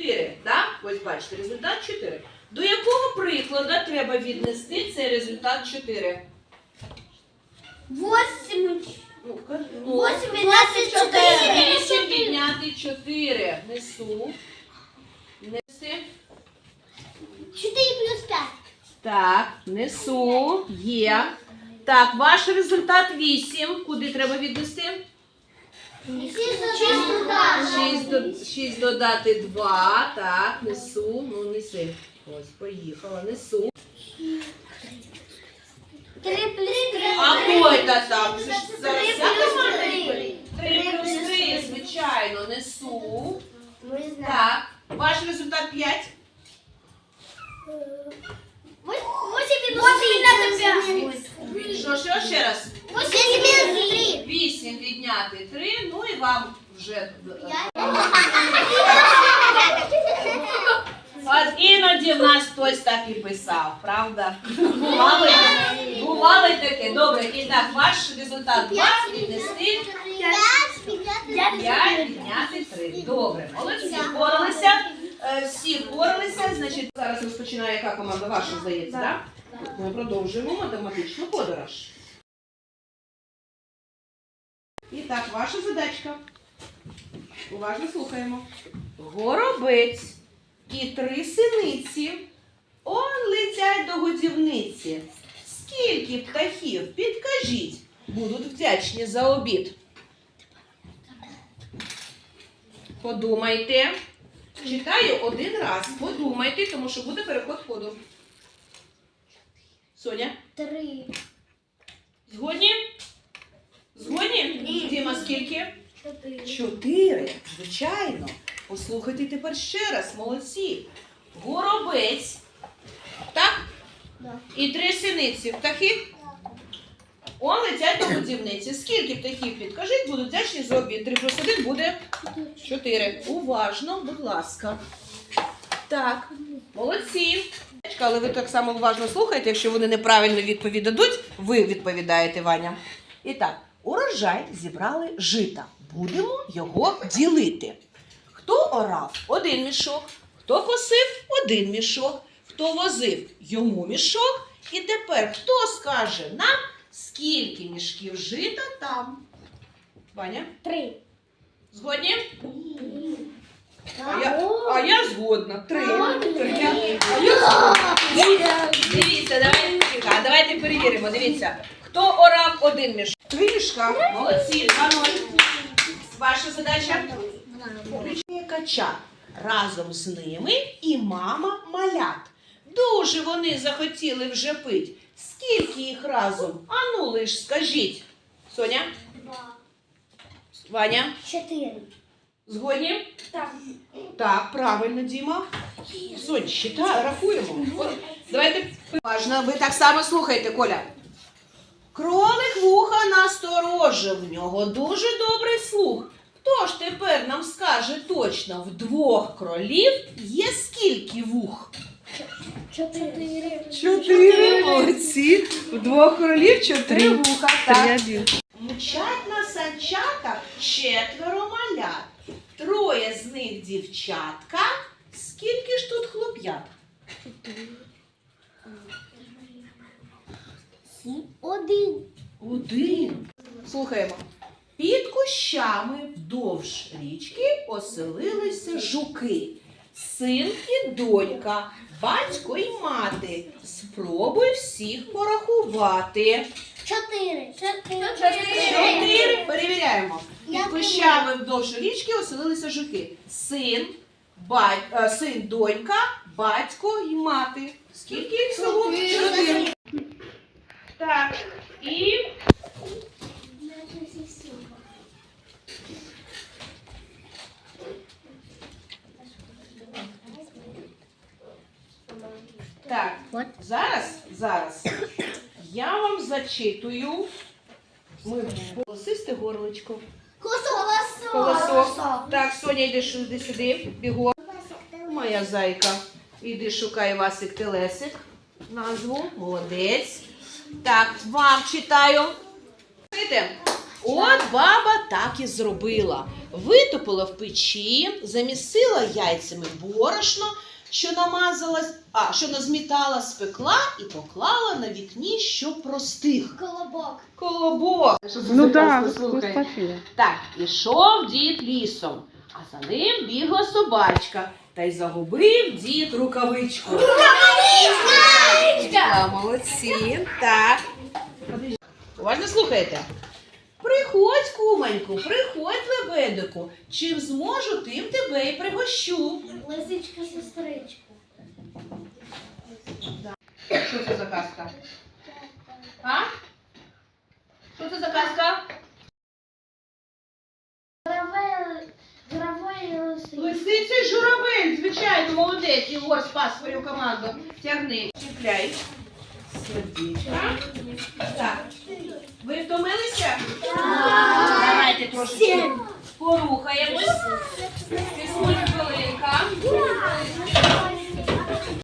4. Так? Ось бачите, результат 4. До якого прикладу треба віднести цей результат 4? Восемь. Ну, кажи. Восемь двадцать четыре. 8 підняти 4. Несу. Нести. Четыре плюс пять. Так, несу. Є. Так, ваш результат 8. Куди треба віднести? Шесть 6, 6 додати 2. Так, несу. Ну, неси. Ось, поїхала, несу. Три плюс три. А хто там? Це ж зараз Три плюс команда три. відповідь? Три плюс три, звичайно, несу. Так, ваш результат 5. Восемь минус три. Що, що, ще раз? Восемь минус три. 8 відняти 3, ну і вам вже... От іноді в нас хтось так і писав, правда? Бували, бували таке. Добре, і так, ваш результат 2 віднести Пять. 5 відняти 3. Добре, молодці, впоралися. Е, Всі впоралися, значить, зараз розпочинає яка команда ваша, здається, так? Ми продовжуємо математичну подорож. І так, ваша задачка. Уважно слухаємо. Горобець і три синиці он летять до годівниці. Скільки птахів, підкажіть, будуть вдячні за обід. Подумайте. Читаю один раз. Подумайте, тому що буде переход ходу. Соня, Три. згодні? Згодні? Ні. Діма, скільки? Четыре. Чотири. Звичайно. Послухайте тепер ще раз, молодці. Горобець. Так? Да. І три синиці. Птахи? Он летять до будівниці. Скільки птахів підкажіть, будуть вдячні за обід. Три плюс один буде чотири. Уважно, будь ласка. Так, молодці. Але ви так само уважно слухаєте, якщо вони неправильно відповідь дадуть, ви відповідаєте, Ваня. І так, урожай зібрали жита. Будемо його ділити. Хто орав один мішок, хто косив один мішок, хто возив йому мішок. І тепер хто скаже нам, скільки мішків жита там? Ваня, Три. згодні? А я, а я згодна. Три. Три. А я згодна. Дивіться, Дивіться, давайте, давайте перевіримо. Дивіться, хто орав один мішок? Три мішка. Молодці, два ноль. Ваша задача? Кача. Разом з ними і мама малят. Дуже вони захотіли вже пить. Скільки їх разом? Ану лиш скажіть. Соня, Два. Ваня, Четыре. згодні? Так. Так, правильно, Діма. Сонь, считай, рахуємо. От, Давайте уважно, ви так само слухайте, Коля. Вуха насторожив, в нього дуже добрий слух. Хто ж тепер нам скаже точно, в двох кролів є скільки вух? Четыре. Чотири молодці. В двох кролів чотири вуха. Так. Мчать на санчатах четверо малят. Троє з них дівчатка. Скільки ж тут хлоп'ят? Один. Один. Слухаємо. Під кущами вдовж річки оселилися жуки. Син і донька, батько і мати. Спробуй всіх порахувати. Четыре. Четыре. Чотири. Перевіряємо. Під кущами вдовж річки оселилися жуки. Син, бать, е, син, донька, батько і мати. Скільки їх всього? Чотири. Так. І так. Зараз, зараз я вам зачитую. Ми голосисте горличко. Колосок. Колосок. Так, Соня, йди сюди, сюди, бігом. Моя зайка. Іди шукай Васик Телесик. Назву. Молодець. Так, вам читаю. Чуєте? От баба так і зробила. витопила в печі, замісила яйцями борошно, що намазалась, а що назмітала, спекла і поклала на вікні, щоб простих. Колобок. Колобок. Що це Ну так. Софія. Так, ішов дід лісом, а за ним бігла собачка. Та й загубив дід рукавичку. Рукавичка! Молодці. Так. Уважно слухайте. Приходь, кумоньку, приходь, лебедику. Чим зможу, тим тебе і пригощу. Лисичка сестричка. Що це за казка? А? Що це за казка? Журавель, журавель лисичка. Лисиця і журавель, звичайно, молодець. Ігор спас свою команду. Тягни, чіпляй. Сердечко. трошечки порухаємось. Фізкульт хвилинка.